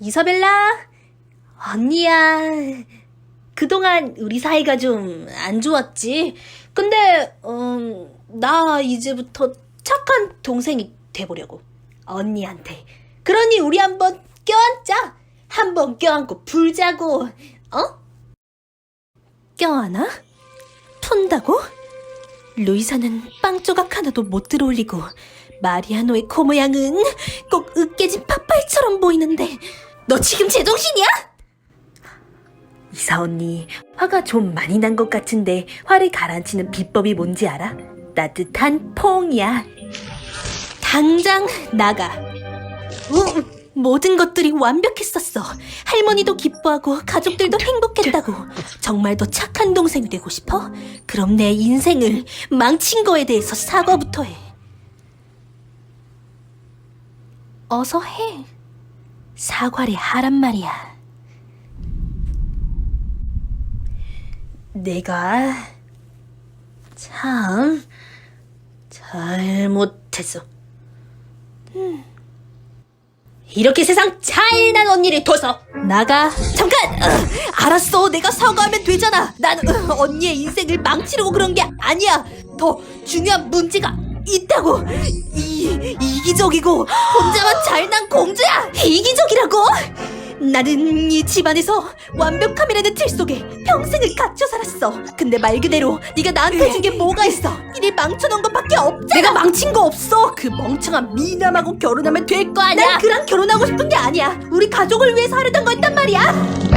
이사벨라, 언니야. 그동안 우리 사이가 좀 안 좋았지. 근데, 음, 나 이제부터 착한 동생이 돼보려고. 언니한테. 그러니 우리 한번 껴안자. 한번 껴안고 불자고. 어? 껴안아? 푼다고? 루이사는 빵 조각 하나도 못 들어올리고 마리아노의 코 모양은 꼭 으깨진 팥발처럼 보이는데 너 지금 제정신이야? 이사 언니 화가 좀 많이 난 것 같은데 화를 가라앉히는 비법이 뭔지 알아? 따뜻한 퐁이야 당장 나가 응, 모든 것들이 완벽했었어 할머니도 기뻐하고 가족들도 행복했다고 정말 더 착한 동생이 되고 싶어? 그럼 내 인생을 망친 거에 대해서 사과부터 해 어서 해 사과를 하란 말이야. 내가 참 잘못했어. 음. 이렇게 세상 잘난 언니를 둬서 나가. 잠깐! 어, 알았어. 내가 사과하면 되잖아. 난 어, 언니의 인생을 망치려고 그런 게 아니야. 더 중요한 문제가 있다고. 이 이기적이고 혼자만 잘난 공주야 이기적이라고 나는 이 집안에서 완벽함이라는 틀 속에 평생을 갇혀 살았어. 근데 말 그대로 네가 나한테 준 게 뭐가 있어? 일이 망쳐놓은 것밖에 없잖아. 내가 망친 거 없어. 그 멍청한 미남하고 결혼하면 될 거 아니야. 난 그랑 결혼하고 싶은 게 아니야. 우리 가족을 위해서 하려던 거였단 말이야.